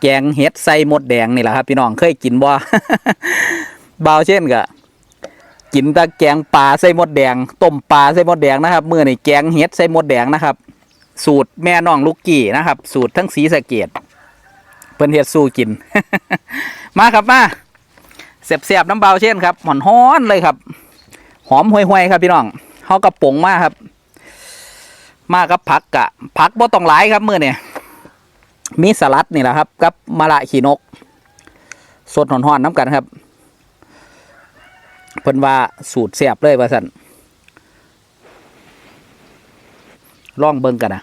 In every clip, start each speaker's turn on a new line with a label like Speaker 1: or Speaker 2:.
Speaker 1: แกงเห็ดใส่มดแดงนี่แหละครับพี่น้องเคยกินบ่บ่าวเช่นก็กินตะแกงปลาใส่มดแดงต้มปลาใส่มดแดงนะครับมื้อนี้แกงเห็ดใส่มดแดงนะครับ สูตรแม่น้องลูกกี้นะครับ สูตรทั้งสีสะเกดเพิ่นเฮ็ดสู้กิน มาครับมาเสียบๆน้ำเบาเช่นครับหอนฮ้อนเลยครับ หอมห่วยๆครับพี่น้องเฮากระป๋งมากครับ มากับผักกะผักบ่ต้องหลายครับมื้อเนี่ย มีสลัดนี่แหละครับ กับมะระขีนก สดหอนๆน้ำกันครับ เพิ่นว่าสูตรแซ่บเลยว่าสันลองเบิ่งกันนะ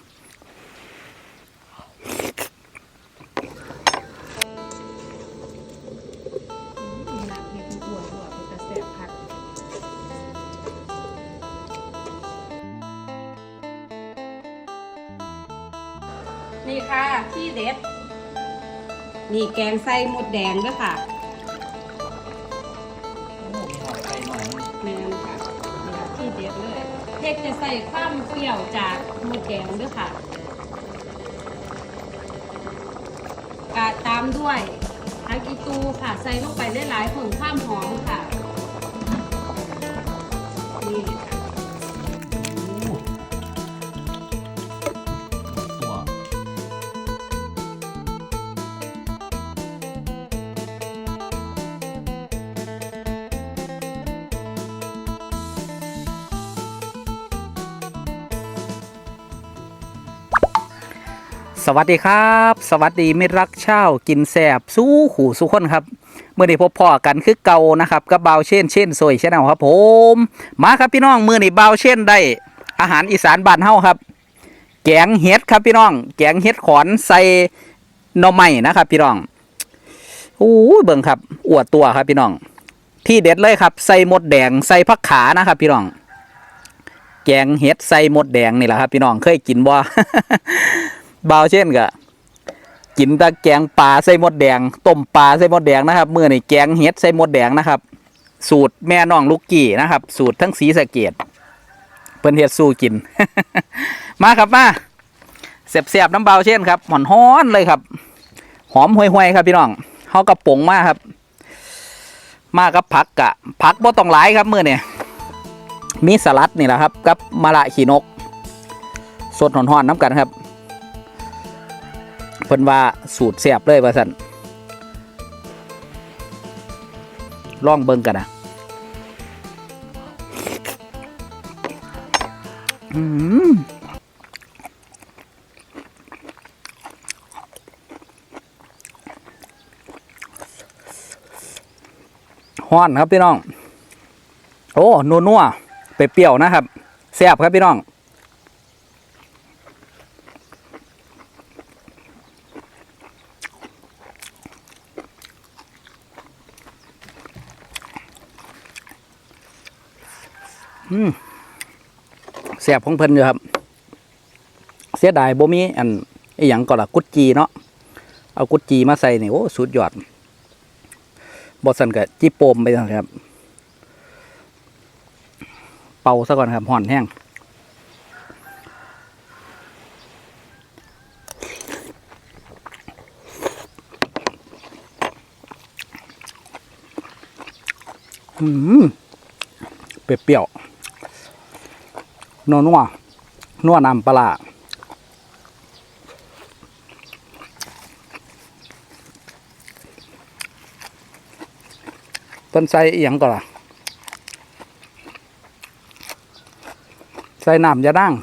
Speaker 2: ใส่หมดแดงด้วยค่ะแมนค่ะนี่ค่ะที่เด็ดเลยเทคจะใส่ความเปรี้ยวจากหมดแดงด้วยค่ะกาตามด้วยทักอีตูค่ะ ใส่ลงไปได้หลายผงข้ามหอมค่ะ
Speaker 1: สวัสดีครับ สวัสดีมิตรรักเช่ากินแสบสู้ขู่สู้คนครับเมื่อนี้พบพ่อกันคือเก่านะครับกับเบาเช่นเช่นโซยชแนลครับ ผม มาครับพี่น้องมื่อนี้เบาเช่นได้ อาหารอีสานบ้านเฮาครับ แกงเห็ดครับพี่น้อง แกงเห็ดขอนใส่หน่อไม้นะครับ พี่น้องโอ้ยเบิ่งครับอวดตัวครับพี่น้อง ที่เด็ดเลยครับ ใส่มดแดงใส่ผักขานะครับ พี่น้องแกงเห็ดใส่มดแดงนี่แหละครับ พี่น้องเคยกินบ่ บาวเช่นก็กินตะแกงปลาใส่มดแดงต้มปลาใส่มดแดงนะครับเมื้อนี้แกงเห็ดใส่มดแดงนะครับ สูตรแม่น้องลูกกี้นะครับ สูตรทั้งสีสะเกดเพิ่นเฮ็ดสู้กิน มาครับมาเสียบๆน้ำเบาเช่นครับหอนฮ้อนเลยครับ หอมห่วยๆครับพี่น้องเฮากระป๋งมากครับ มากับผักกะผักบ่ต้องหลายครับมื้อนี่มีสลัดนี่แหละครับ กับมะระขีนก สดหอนๆน้ำกันครับ เพิ่นว่าสูตรแซ่บเลยว่าสั่นลองเบิ่งกันนะอืมฮ้อนครับพี่น้อง โอ้นัวนัวเปรี้ยวๆนะครับ แซ่บครับพี่น้อง อืมแสบของเพิ่นอยู่ครับ เสียดายบ่มีอันไอหยังก็ละกุดจีเนาะเอากุดจีมาใส่นี่โอ้สุดยอดบอสันกับจีโปมไปนะครับ เป่าซะก่อนครับห่อนแห้งอืมเปรี้ยว นัวนัวนัวน้ำปลาต้นใส่อียงก่อนล่ะใส่น้ำยาด่าง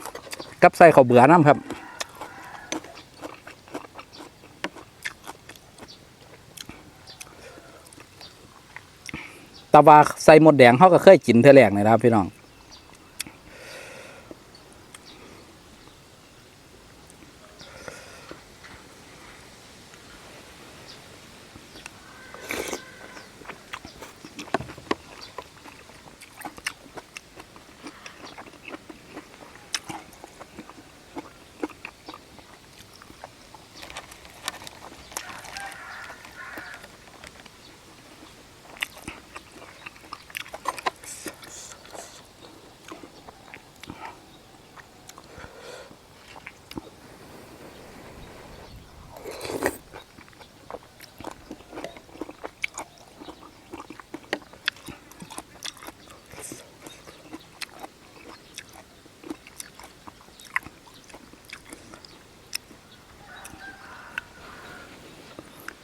Speaker 1: กับใส่ข้าวเบื่อน้ำครับต่ว่าใส่หมดแดงเขาก็เคยกินเท่าแรกเลยนะครับพี่น้อง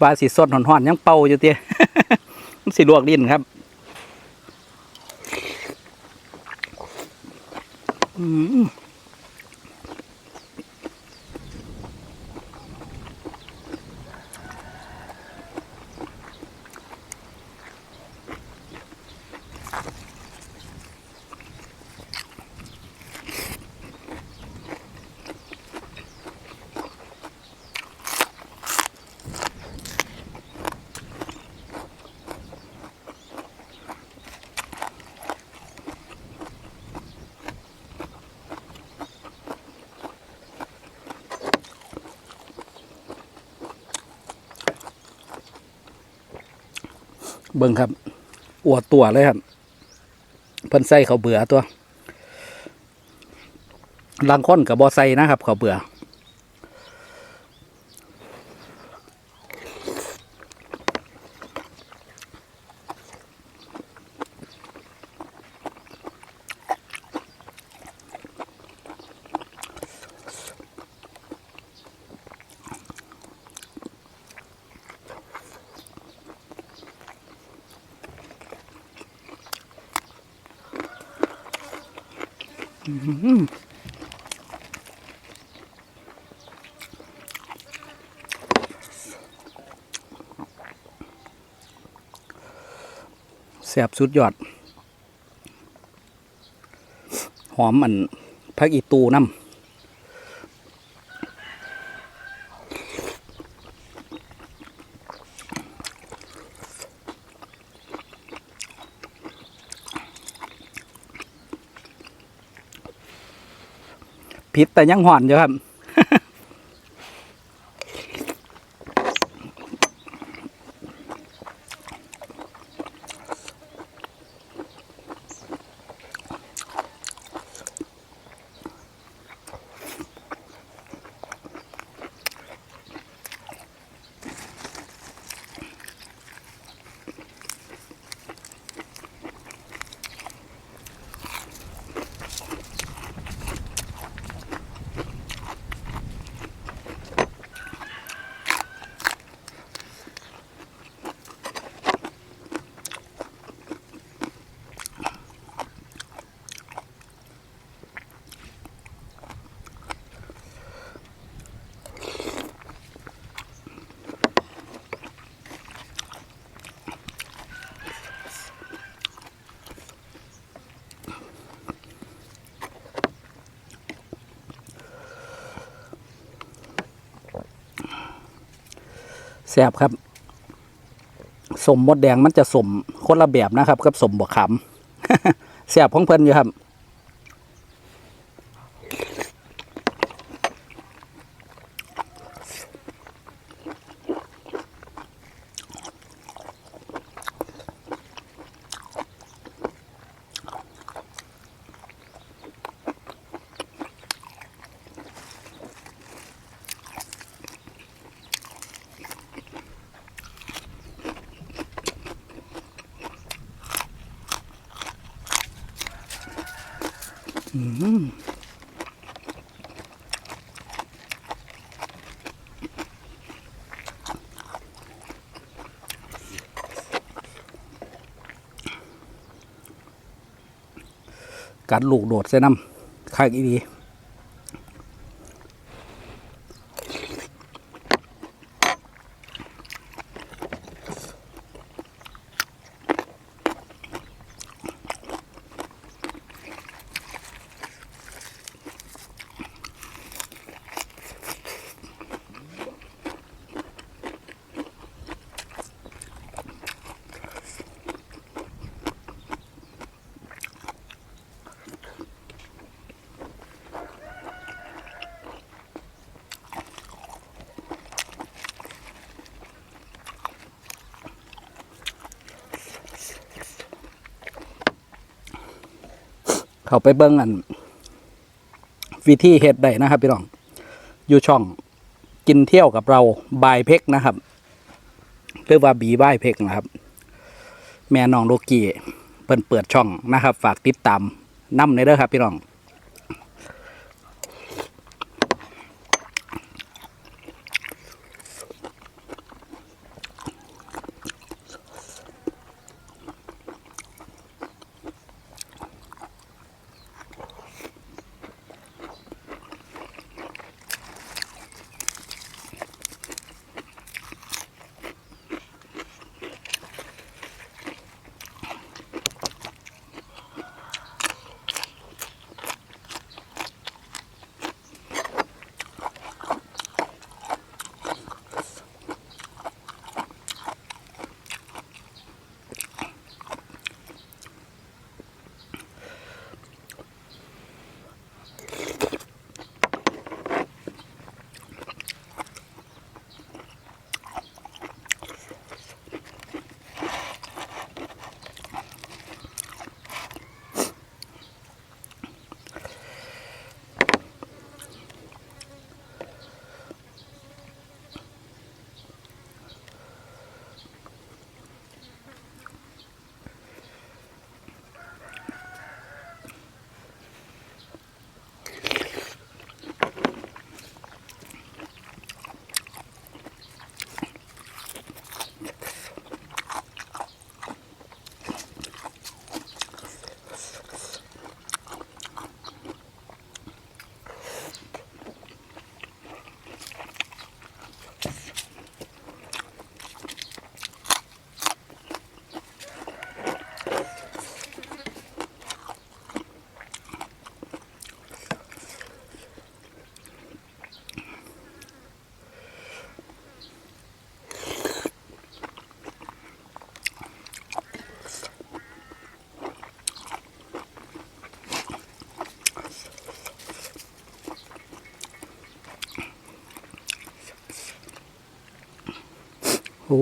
Speaker 1: ว่าสีสดหอนๆยังเป่าอยู่เตี้ยสิลวกดินครับ อืม เบิ่งครับ อวดตัวเลยครับเพิ่นใส่เขาเบื่อตัวลังค้นกับบอใส่นะครับ เขาเบื่อ แซ่บสุดยอด หอมอันพักอีตูน้ำ พิษแต่ยังห่อนอยู่ครับ ซ่บครับสมมดแดงมันจะสมคนละแบบนะครับกับสมบวกขำแซ่บของเพิ่นอยู่ครับ กัดลูกโดดใส่น้ำข้างอีดี เขาไปเบิ้งอัน วิธีเห็ดได้นะครับ พี่น้อง อยู่ช่องกินเที่ยวกับเราบายเพ็กนะครับหรือว่าบีบายเพ็กนะครับ แม่น้องโลกี้เปิ่นเปิดช่องนะครับ ฝากติดตามนำในเด้อครับ พี่น้อง โอ้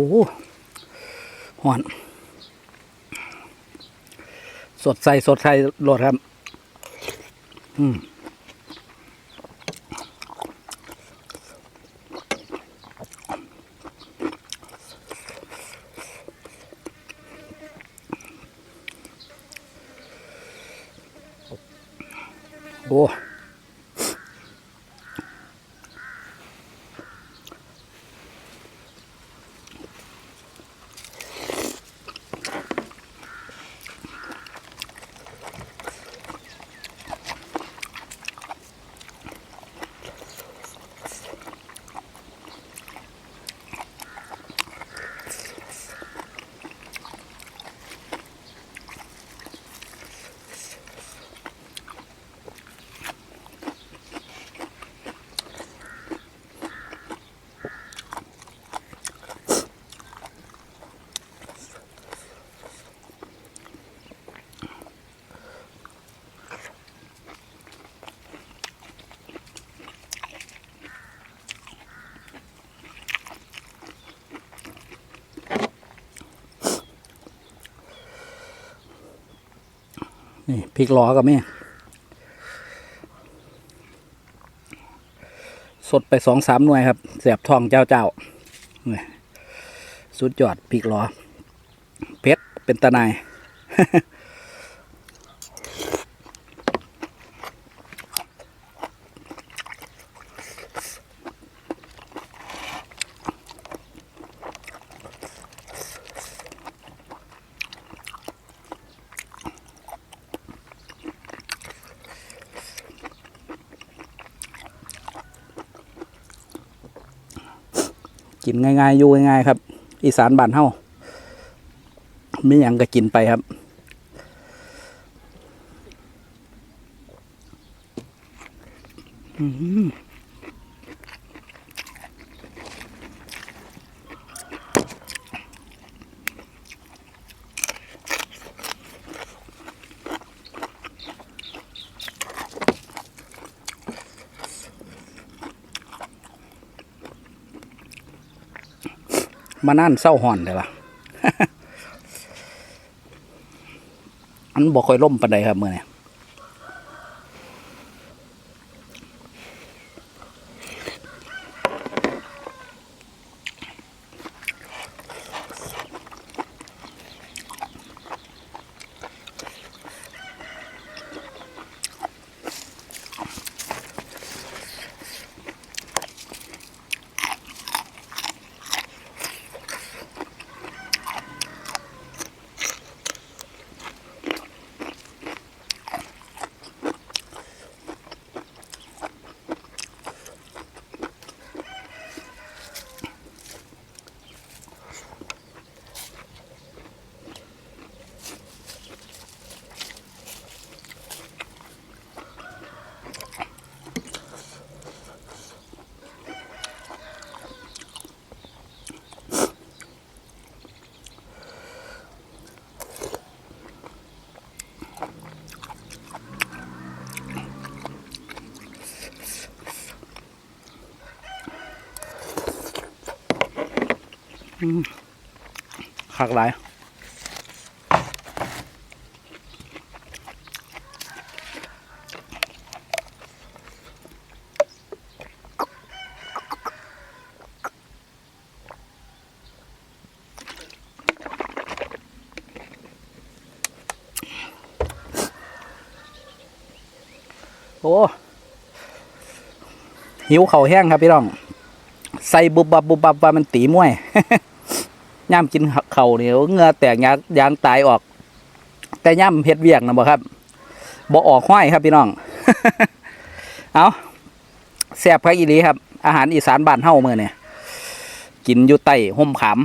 Speaker 1: หอน สดใสสดใสโหลดครับ อืมโอ้ นี่พริกล้อกับแม่ สดไปสองสามหน่วยครับเสียบทองเจ้าเจ้าสุดยอดพริกล้อเพชรเป็นตะนาย กินง่ายๆอยู่ง่ายๆครับ อีสานบ้านเฮาไม่ยังก็กินไปครับอืม มานั่นเศร้าห่อนเลยวะอันบอกค่อยล่มปันใดครับเมื่อนี้ คักหลายโอ้หิวเข่าแห้งครับพี่น้อง ใส่บุบบับบุบบับว่ามันตีมวย ย่ำกินเข่าเหนียวเงือแตกยางยางตายออก แต่ย่ำเฮ็ดเวียกนะบ่ครับบ่ออกห้อยครับพี่น้อง เอาแซ่บพักอีหลีครับ อาหารอีสานบ้านเฮาเมื่อเนี่ยกินอยู่ใต้ห่มขาม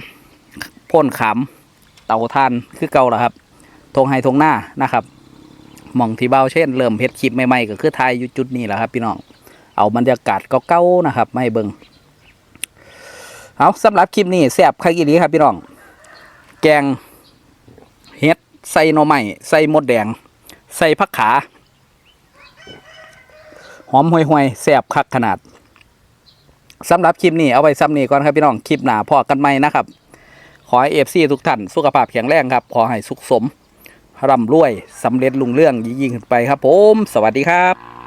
Speaker 1: พ่นขามเต่าทานคือเก่าแล้วครับทงไฮทงหน้านะครับหมองที่เบาเช่นเริ่มเฮ็ดคลิปใหม่ๆก็คือไทยอยู่จุดนี้แหละครับ พี่น้องเอาบรรยากาศเก่าๆนะครับไมาให้เบิง เอาสำหรับคลิปนี้แซ่บคักอีหลีครับพี่น้อง แกงเฮ็ดใส่หน่อไม้ใส่มดแดง ใส่ผักขา หอมห่วยๆแซ่บคักขนาดสำหรับคลิปนี้เอาไว้ซ้ำนี้ก่อนครับพี่น้องคลิปหน้าพอกันใหม่นะครับ ขอให้เอฟซีทุกท่านสุขภาพแข็งแรงครับ ขอให้สุขสมร่ำรวยสำเร็จลุงเรื่องยิ่งขึ้นไปครับผม สวัสดีครับ